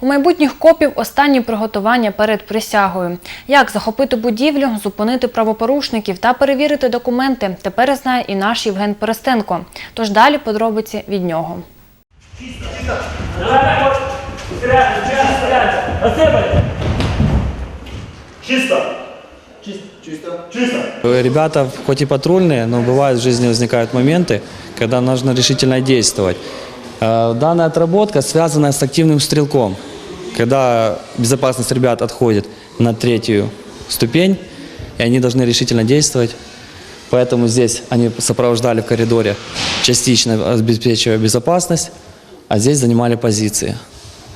У майбутніх копів останні приготування перед присягою. Як захопити будівлю, зупинити правопорушників та перевірити документи, тепер знає і наш Євген Перестенко. Тож далі подробиці від нього. Чисто. Чисто. Чисто. Ребята хоть и патрульные, но бывают в жизни возникают моменты, когда нужно решительно действовать. Э, Данная отработка связана с активным стрелком, когда безопасность ребят отходит на третью ступень, и они должны решительно действовать. Поэтому здесь они сопровождали в коридоре, частично обеспечивая безопасность, а здесь занимали позиции.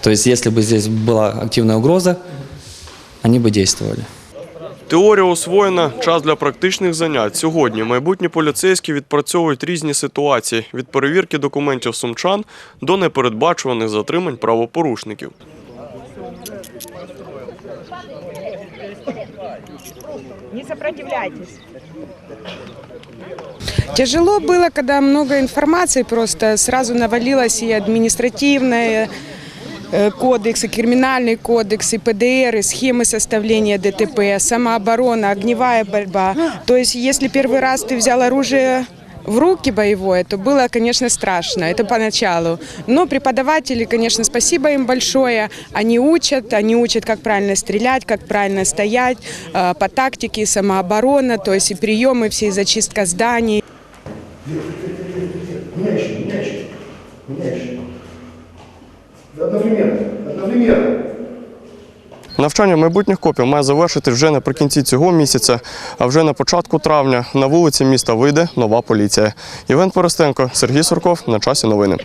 То есть, если бы здесь была активная угроза, они бы действовали. Теорія освоєна, час для практичних занять. Сьогодні майбутні поліцейські відпрацьовують різні ситуації від перевірки документів сумчан до непередбачуваних затримань правопорушників. Не сопротивляйтесь. Тяжело было, когда много информации, просто сразу навалилось и административное, э, кодекс, и криминальный кодекс, и ПДР, и схемы составления ДТП, самооборона, огневая борьба. То есть, если первый раз ты взял оружие в руки боевое, то было, конечно, страшно, это поначалу. Но преподаватели, конечно, спасибо им большое, они учат, они учат, как правильно стрелять, как правильно стоять, э, по тактике, самооборона, то есть и приемы все, и зачистка зданий. Меняешь, меняешь, меняешь. Одновременно, одновременно. Навчання майбутніх копів має завершити вже наприкінці цього місяця, а вже на початку травня на вулиці міста вийде нова поліція. Євген Поростенко, Сергій Сурков. На часі новини.